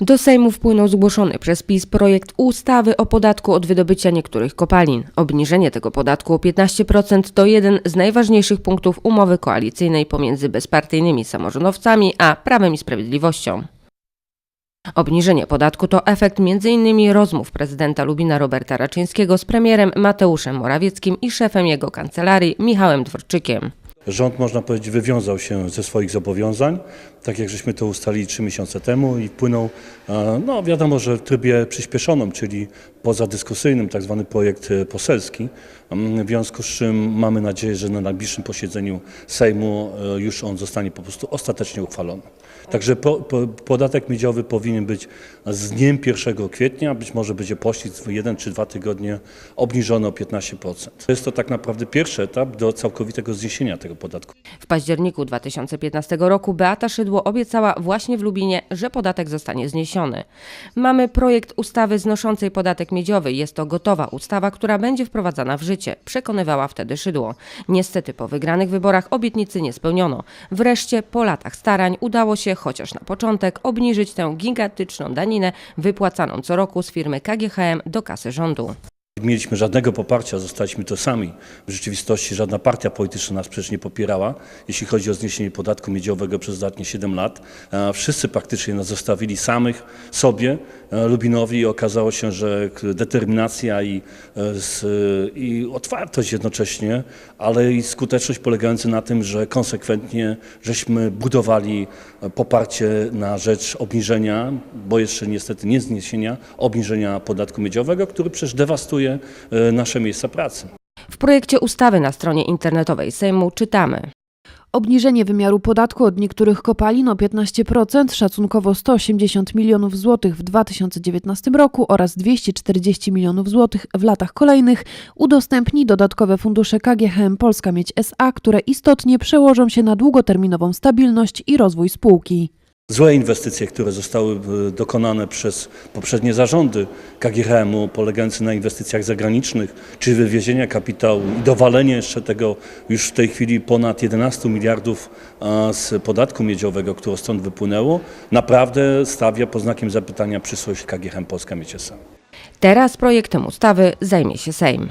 Do Sejmu wpłynął zgłoszony przez PiS projekt ustawy o podatku od wydobycia niektórych kopalin. Obniżenie tego podatku o 15% to jeden z najważniejszych punktów umowy koalicyjnej pomiędzy bezpartyjnymi samorządowcami a Prawem i Sprawiedliwością. Obniżenie podatku to efekt m.in. rozmów prezydenta Lubina Roberta Raczyńskiego z premierem Mateuszem Morawieckim i szefem jego kancelarii Michałem Dworczykiem. Rząd, można powiedzieć, wywiązał się ze swoich zobowiązań, tak jak żeśmy to ustalili trzy miesiące temu i wpłynął, e, no wiadomo, że w trybie przyspieszonym, czyli pozadyskusyjnym, tak zwany projekt e, poselski, w związku z czym mamy nadzieję, że na najbliższym posiedzeniu Sejmu e, już on zostanie po prostu ostatecznie uchwalony. Także po, po, podatek miedziowy powinien być z dniem 1 kwietnia, być może będzie w jeden czy dwa tygodnie obniżony o 15%. Jest to tak naprawdę pierwszy etap do całkowitego zniesienia tego podatku. W październiku 2015 roku Beata Szydło obiecała właśnie w Lubinie, że podatek zostanie zniesiony. Mamy projekt ustawy znoszącej podatek miedziowy. Jest to gotowa ustawa, która będzie wprowadzana w życie, przekonywała wtedy Szydło. Niestety po wygranych wyborach obietnicy nie spełniono. Wreszcie po latach starań udało się, chociaż na początek, obniżyć tę gigantyczną daninę wypłacaną co roku z firmy KGHM do kasy rządu. Nie mieliśmy żadnego poparcia, zostaliśmy to sami. W rzeczywistości żadna partia polityczna nas przecież nie popierała, jeśli chodzi o zniesienie podatku miedziowego przez ostatnie 7 lat. Wszyscy praktycznie nas zostawili samych sobie, Lubinowi i okazało się, że determinacja i, e, z, i otwartość jednocześnie, ale i skuteczność polegająca na tym, że konsekwentnie żeśmy budowali e, poparcie na rzecz obniżenia, bo jeszcze niestety nie zniesienia, obniżenia podatku miedziowego, który przecież dewastuje e, nasze miejsca pracy. W projekcie ustawy na stronie internetowej Sejmu czytamy. Obniżenie wymiaru podatku od niektórych kopalin o 15%, szacunkowo 180 milionów złotych w 2019 roku oraz 240 milionów złotych w latach kolejnych udostępni dodatkowe fundusze KGHM Polska Miedź SA, które istotnie przełożą się na długoterminową stabilność i rozwój spółki. Złe inwestycje, które zostały e, dokonane przez poprzednie zarządy KGHM-u, polegające na inwestycjach zagranicznych, czy wywiezienia kapitału i dowalenie jeszcze tego już w tej chwili ponad 11 miliardów z podatku miedziowego, które stąd wypłynęło, naprawdę stawia pod znakiem zapytania przyszłość KGHM Polska SA. Teraz projektem ustawy zajmie się Sejm.